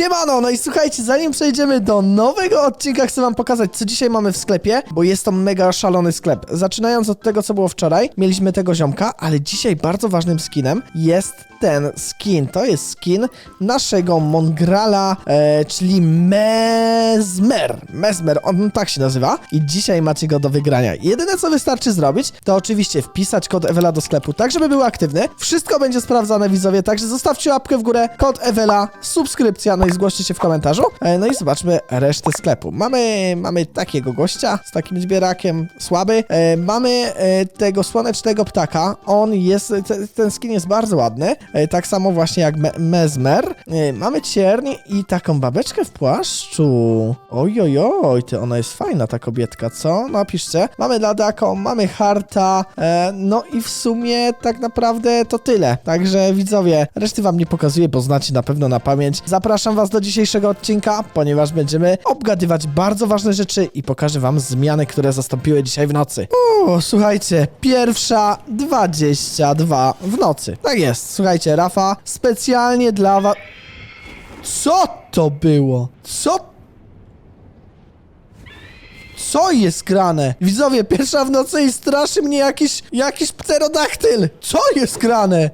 Siemano, no i słuchajcie, zanim przejdziemy do nowego odcinka, chcę wam pokazać, co dzisiaj mamy w sklepie, bo jest to mega szalony sklep. Zaczynając od tego, co było wczoraj, mieliśmy tego ziomka, ale dzisiaj bardzo ważnym skinem jest ten skin. To jest skin naszego Mongrala, e, czyli Mesmer. Mesmer, on tak się nazywa. I dzisiaj macie go do wygrania. Jedyne, co wystarczy zrobić, to oczywiście wpisać kod Ewela do sklepu, tak żeby był aktywny. Wszystko będzie sprawdzane, widzowie, także zostawcie łapkę w górę, kod Ewela, subskrypcja, no i zgłoście się w komentarzu. E, no i zobaczmy resztę sklepu. Mamy, mamy takiego gościa z takim zbierakiem, słaby. E, mamy e, tego słonecznego ptaka. On jest, te, ten skin jest bardzo ładny. Tak samo właśnie jak me Mezmer. E, mamy cierń i taką babeczkę w płaszczu. Oj, oj, oj, ty, ona jest fajna, ta kobietka, co? Napiszcie. Mamy Ladako, mamy Harta, no i w sumie tak naprawdę to tyle. Także widzowie, reszty wam nie pokazuję, bo znacie na pewno na pamięć. Zapraszam was do dzisiejszego odcinka, ponieważ będziemy obgadywać bardzo ważne rzeczy i pokażę wam zmiany, które zastąpiły dzisiaj w nocy. O, słuchajcie, pierwsza 22 w nocy. Tak jest, słuchajcie, Rafa, specjalnie dla was... Co to było? Co co jest grane? Widzowie, pierwsza w nocy i straszy mnie jakiś, jakiś pterodaktyl. Co jest grane?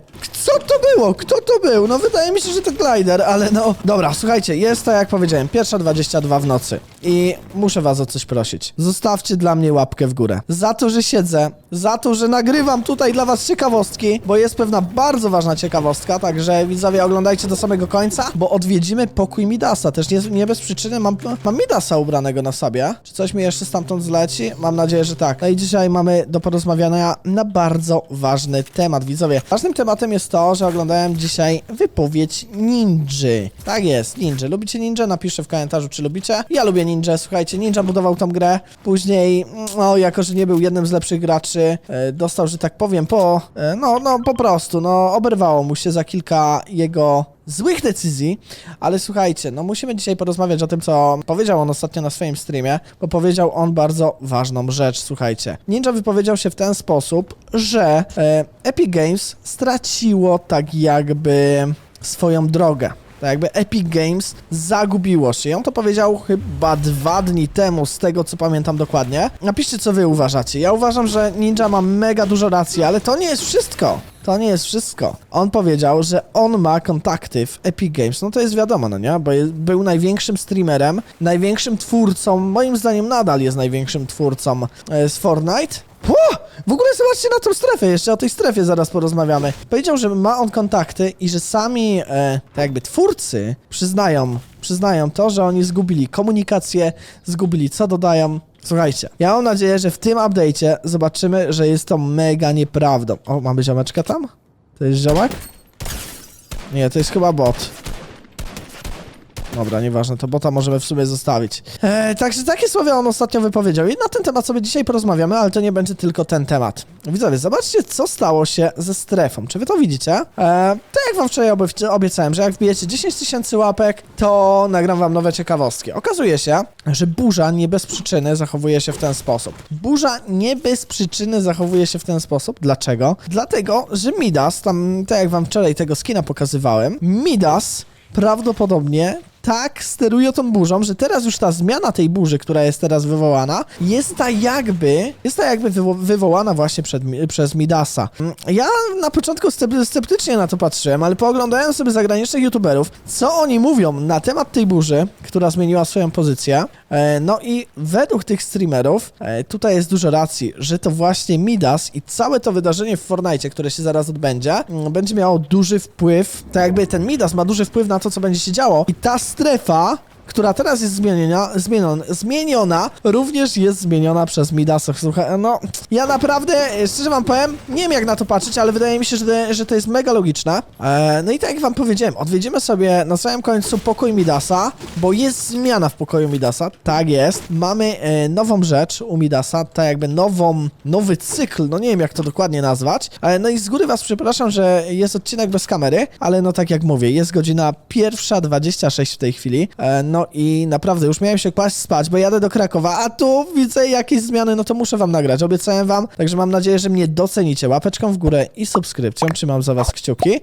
Co to było? Kto to był? No wydaje mi się, że to glider, ale no... Dobra, słuchajcie, jest to jak powiedziałem, pierwsza 22 w nocy. I muszę was o coś prosić. Zostawcie dla mnie łapkę w górę. Za to, że siedzę, za to, że nagrywam tutaj dla was ciekawostki, bo jest pewna bardzo ważna ciekawostka, także widzowie oglądajcie do samego końca, bo odwiedzimy pokój Midasa. Też nie, nie bez przyczyny mam, mam Midasa ubranego na sobie. Czy coś mi jeszcze stamtąd zleci? Mam nadzieję, że tak. No i dzisiaj mamy do porozmawiania na bardzo ważny temat, widzowie. Ważnym tematem jest to, że oglądałem dzisiaj wypowiedź Ninży. Tak jest, Ninja. Lubicie Ninja? Napiszcie w komentarzu, czy lubicie. Ja lubię Ninja, słuchajcie, Ninja budował tą grę. Później, no, jako że nie był jednym z lepszych graczy, e, dostał, że tak powiem, po, e, no, no, po prostu, no, oberwało mu się za kilka jego złych decyzji, ale słuchajcie, no musimy dzisiaj porozmawiać o tym, co powiedział on ostatnio na swoim streamie, bo powiedział on bardzo ważną rzecz, słuchajcie. Ninja wypowiedział się w ten sposób, że e, Epic Games straciło tak jakby swoją drogę. Tak jakby Epic Games zagubiło się. On to powiedział chyba dwa dni temu, z tego co pamiętam dokładnie. Napiszcie, co wy uważacie. Ja uważam, że Ninja ma mega dużo racji, ale to nie jest wszystko. To nie jest wszystko. On powiedział, że on ma kontakty w Epic Games. No to jest wiadomo, no nie? Bo jest, był największym streamerem, największym twórcą, moim zdaniem nadal jest największym twórcą e, z Fortnite. Ło! W ogóle zobaczcie na tą strefę, jeszcze o tej strefie zaraz porozmawiamy. Powiedział, że ma on kontakty i że sami, e, tak jakby twórcy, przyznają, przyznają to, że oni zgubili komunikację, zgubili co dodają. Słuchajcie, ja mam nadzieję, że w tym update'cie zobaczymy, że jest to mega nieprawdą. O, mamy ziomeczka tam? To jest ziomek? Nie, to jest chyba bot. Dobra, nieważne, to bota możemy w sumie zostawić. E, także takie słowa on ostatnio wypowiedział i na ten temat sobie dzisiaj porozmawiamy, ale to nie będzie tylko ten temat. Widzowie, zobaczcie, co stało się ze strefą. Czy wy to widzicie? E, tak jak wam wczoraj obie- obiecałem, że jak wbijecie 10 tysięcy łapek, to nagram wam nowe ciekawostki. Okazuje się, że burza nie bez przyczyny zachowuje się w ten sposób. Burza nie bez przyczyny zachowuje się w ten sposób. Dlaczego? Dlatego, że Midas, tam, tak jak wam wczoraj tego skina pokazywałem, Midas prawdopodobnie tak steruje tą burzą, że teraz już ta zmiana tej burzy, która jest teraz wywołana, jest ta jakby, jest ta jakby wywo wywołana właśnie przed, przez Midasa. Ja na początku scepty- sceptycznie na to patrzyłem, ale pooglądałem sobie zagranicznych youtuberów, co oni mówią na temat tej burzy, która zmieniła swoją pozycję. E, no i według tych streamerów, e, tutaj jest dużo racji, że to właśnie Midas i całe to wydarzenie w Fortnite, które się zaraz odbędzie, będzie miało duży wpływ, tak jakby ten Midas ma duży wpływ na to, co będzie się działo. I ta strefa która teraz jest zmieniona, zmieniona, zmieniona, również jest zmieniona przez Midasa. Słuchaj, no, ja naprawdę, szczerze wam powiem, nie wiem jak na to patrzeć, ale wydaje mi się, że, że to jest mega logiczne. E, no i tak jak wam powiedziałem, odwiedzimy sobie na samym końcu pokój Midasa, bo jest zmiana w pokoju Midasa, tak jest. Mamy e, nową rzecz u Midasa, tak jakby nową, nowy cykl, no nie wiem jak to dokładnie nazwać. E, no i z góry was przepraszam, że jest odcinek bez kamery, ale no tak jak mówię, jest godzina pierwsza 26 w tej chwili. E, no i naprawdę już miałem się kłaść spać, bo jadę do Krakowa, a tu widzę jakieś zmiany, no to muszę wam nagrać. Obiecałem wam, także mam nadzieję, że mnie docenicie. Łapeczką w górę i subskrypcją. Trzymam za was kciuki.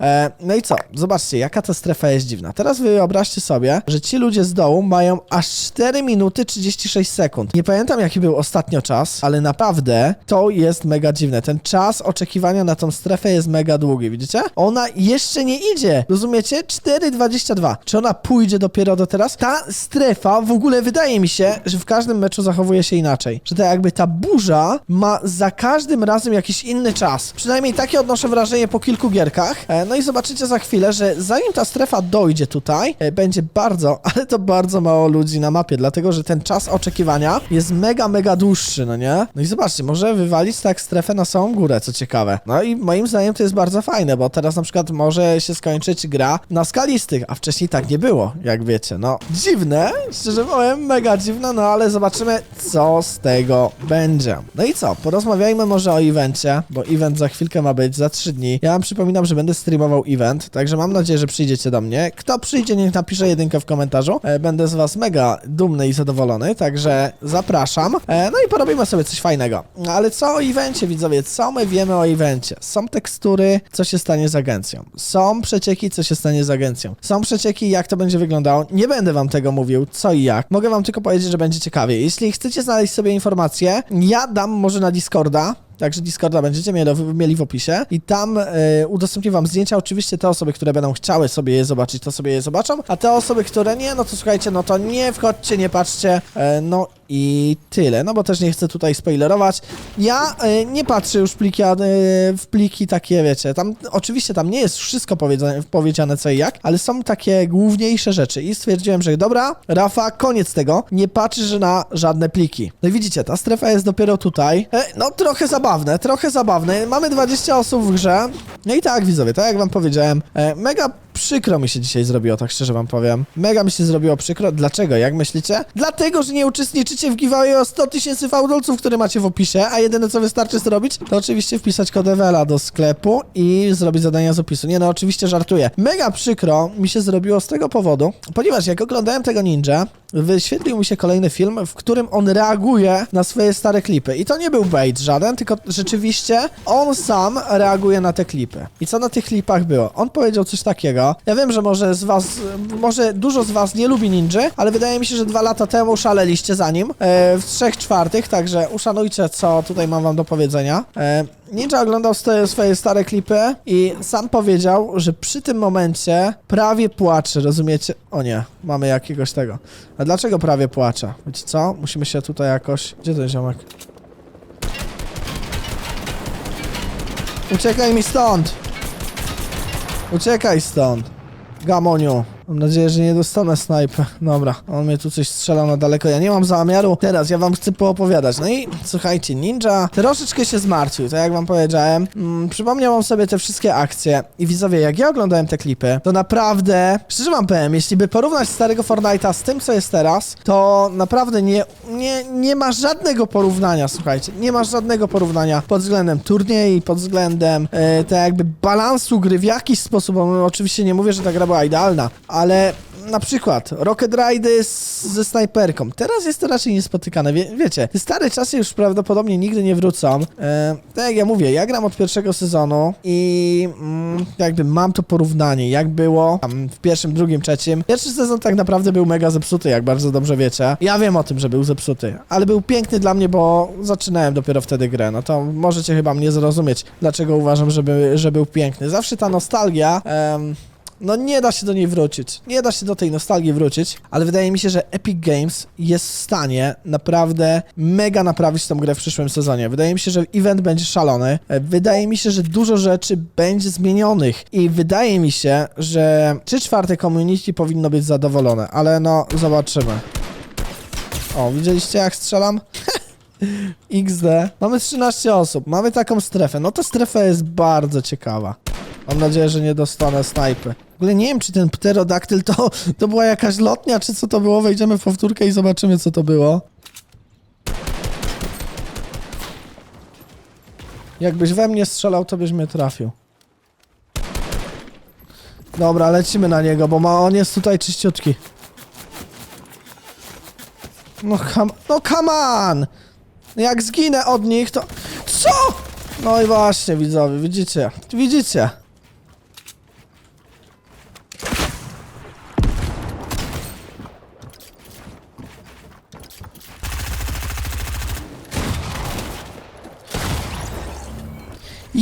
E, no i co? Zobaczcie, jaka ta strefa jest dziwna. Teraz wyobraźcie sobie, że ci ludzie z dołu mają aż 4 minuty 36 sekund. Nie pamiętam, jaki był ostatnio czas, ale naprawdę to jest mega dziwne. Ten czas oczekiwania na tą strefę jest mega długi, widzicie? Ona jeszcze nie idzie, rozumiecie? 4,22. Czy ona pójdzie dopiero do teraz? Ta strefa w ogóle wydaje mi się, że w każdym meczu zachowuje się inaczej. Że tak jakby ta burza ma za każdym razem jakiś inny czas. Przynajmniej takie odnoszę wrażenie po kilku gierkach. E, No i zobaczycie za chwilę, że zanim ta strefa dojdzie tutaj, e, będzie bardzo, ale to bardzo mało ludzi na mapie, dlatego że ten czas oczekiwania jest mega, mega dłuższy, no nie? No i zobaczcie, może wywalić tak strefę na samą górę, co ciekawe. No i moim zdaniem to jest bardzo fajne, bo teraz na przykład może się skończyć gra na skalistych, a wcześniej tak nie było, jak wiecie. No, dziwne, szczerze powiem, mega dziwne, no ale zobaczymy, co z tego będzie. No i co, porozmawiajmy może o evencie, bo event za chwilkę ma być, za 3 dni. Ja wam przypominam, że będę streamował event, także mam nadzieję, że przyjdziecie do mnie. Kto przyjdzie, niech napisze jedynkę w komentarzu. E, Będę z was mega dumny i zadowolony, także zapraszam. E, No i porobimy sobie coś fajnego. No Ale co o evencie, widzowie? Co my wiemy o evencie? Są tekstury, co się stanie z agencją. Są przecieki, co się stanie z agencją. Są przecieki, jak to będzie wyglądało. Nie będę wam tego mówił, co i jak. Mogę wam tylko powiedzieć, że będzie ciekawie. Jeśli chcecie znaleźć sobie informacje, ja dam może na Discorda, Także Discorda będziecie mieli, w opisie i tam e, udostępnię wam zdjęcia. Oczywiście te osoby, które będą chciały sobie je zobaczyć, to sobie je zobaczą, a te osoby, które nie, no to słuchajcie, no to nie wchodźcie, nie patrzcie, e, no i tyle, no bo też nie chcę tutaj spoilerować. Ja e, nie patrzę już pliki, e, w pliki takie, wiecie, tam oczywiście tam nie jest wszystko powiedziane, powiedziane co i jak, ale są takie główniejsze rzeczy. I stwierdziłem, że dobra, Rafa, koniec tego, nie patrzysz na żadne pliki. No i widzicie, ta strefa jest dopiero tutaj, e, no trochę zabawne, trochę zabawne, mamy 20 osób w grze, no i tak widzowie, tak jak wam powiedziałem, e, mega przykro mi się dzisiaj zrobiło, tak szczerze wam powiem. Mega mi się zrobiło przykro. Dlaczego? Jak myślicie? Dlatego, że nie uczestniczycie w giveaway o 100 tysięcy fałdolców, które macie w opisie, a jedyne co wystarczy zrobić, to oczywiście wpisać kod Ewela do sklepu i zrobić zadania z opisu. Nie no, oczywiście żartuję. Mega przykro mi się zrobiło z tego powodu, ponieważ jak oglądałem tego ninja, wyświetlił mi się kolejny film, w którym on reaguje na swoje stare klipy. I to nie był bait żaden, tylko rzeczywiście on sam reaguje na te klipy. I co na tych klipach było? On powiedział coś takiego. Ja wiem, że może z was, może dużo z was nie lubi ninja, ale wydaje mi się, że dwa lata temu szaleliście za nim e, w trzech czwartych, także uszanujcie, co tutaj mam wam do powiedzenia. E, Ninja oglądał swoje stare klipy i sam powiedział, że przy tym momencie prawie płacze, rozumiecie? O nie, mamy jakiegoś tego. A dlaczego prawie płacze? Wiecie co? Musimy się tutaj jakoś... Gdzie ten ziomek? Uciekaj mi stąd! Uciekaj stąd! Gamoniu. Mam nadzieję, że nie dostanę snajpę. Dobra, on mnie tu coś strzelał na daleko. Ja nie mam zamiaru. Teraz ja wam chcę poopowiadać. No i słuchajcie, Ninja troszeczkę się zmartwił, tak jak wam powiedziałem. Mm, przypomniał wam sobie te wszystkie akcje. I widzowie, jak ja oglądałem te klipy, to naprawdę, szczerze wam powiem, jeśli by porównać starego Fortnite'a z tym, co jest teraz, to naprawdę nie, nie, nie ma żadnego porównania, słuchajcie. Nie ma żadnego porównania pod względem turniej, pod względem e, tak jakby balansu gry w jakiś sposób, bo oczywiście nie mówię, że ta gra była idealna, ale na przykład Rocket Raidy z, ze snajperką. Teraz jest to raczej niespotykane. Wie, wiecie, te stare czasy już prawdopodobnie nigdy nie wrócą. E, tak jak ja mówię, ja gram od pierwszego sezonu i mm, jakby mam to porównanie, jak było tam w pierwszym, drugim, trzecim. Pierwszy sezon tak naprawdę był mega zepsuty, jak bardzo dobrze wiecie. Ja wiem o tym, że był zepsuty, ale był piękny dla mnie, bo zaczynałem dopiero wtedy grę. No to możecie chyba mnie zrozumieć, dlaczego uważam, że, by, że był piękny. Zawsze ta nostalgia... em, no nie da się do niej wrócić. Nie da się do tej nostalgii wrócić, ale wydaje mi się, że Epic Games jest w stanie naprawdę mega naprawić tą grę w przyszłym sezonie. Wydaje mi się, że event będzie szalony. E, Wydaje mi się, że dużo rzeczy będzie zmienionych i wydaje mi się, że 3 czwarte community powinno być zadowolone, ale no zobaczymy. O, widzieliście jak strzelam? XD. Mamy 13 osób, mamy taką strefę. No ta strefa jest bardzo ciekawa. Mam nadzieję, że nie dostanę snajpy. W ogóle nie wiem, czy ten pterodaktyl to, to była jakaś lotnia, czy co to było. Wejdziemy w powtórkę i zobaczymy, co to było. Jakbyś we mnie strzelał, to byś mnie trafił. Dobra, lecimy na niego, bo ma, on jest tutaj czyściutki. No come, no come on! Jak zginę od nich, to... Co?! No i właśnie, widzowie, widzicie? Widzicie?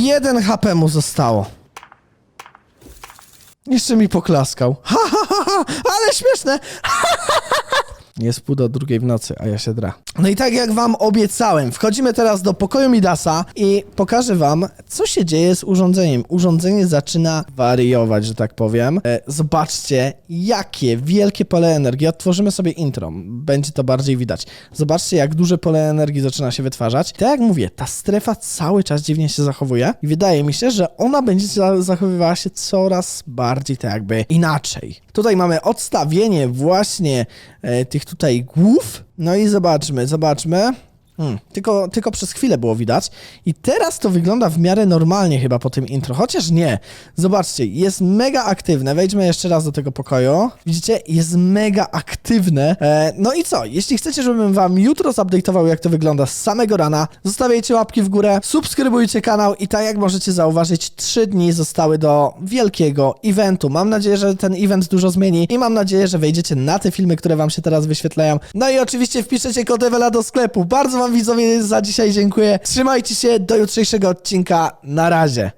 Jeden HP mu zostało. Jeszcze mi poklaskał. Ha, ha, ha, ha, ale śmieszne! Jest pół do drugiej w nocy, a ja się dra. No i tak jak wam obiecałem, wchodzimy teraz do pokoju Midasa i pokażę wam, co się dzieje z urządzeniem. Urządzenie zaczyna wariować, że tak powiem. E, zobaczcie, jakie wielkie pole energii. Odtworzymy sobie intro, będzie to bardziej widać. Zobaczcie, jak duże pole energii zaczyna się wytwarzać. Tak jak mówię, ta strefa cały czas dziwnie się zachowuje i wydaje mi się, że ona będzie za- zachowywała się coraz bardziej tak jakby inaczej. Tutaj mamy odstawienie właśnie e, tych tutaj głów. No i zobaczmy, zobaczmy. Hmm, tylko, tylko przez chwilę było widać. I teraz to wygląda w miarę normalnie chyba po tym intro, chociaż nie. Zobaczcie, jest mega aktywne. Wejdźmy jeszcze raz do tego pokoju. Widzicie, jest mega aktywne. E, no i co? Jeśli chcecie, żebym wam jutro zupdate'ował, jak to wygląda z samego rana, zostawiajcie łapki w górę, subskrybujcie kanał i tak jak możecie zauważyć, 3 dni zostały do wielkiego eventu. Mam nadzieję, że ten event dużo zmieni i mam nadzieję, że wejdziecie na te filmy, które wam się teraz wyświetlają. No i oczywiście wpiszecie kod Ewela do sklepu. Bardzo widzowie za dzisiaj dziękuję. Trzymajcie się do jutrzejszego odcinka. Na razie.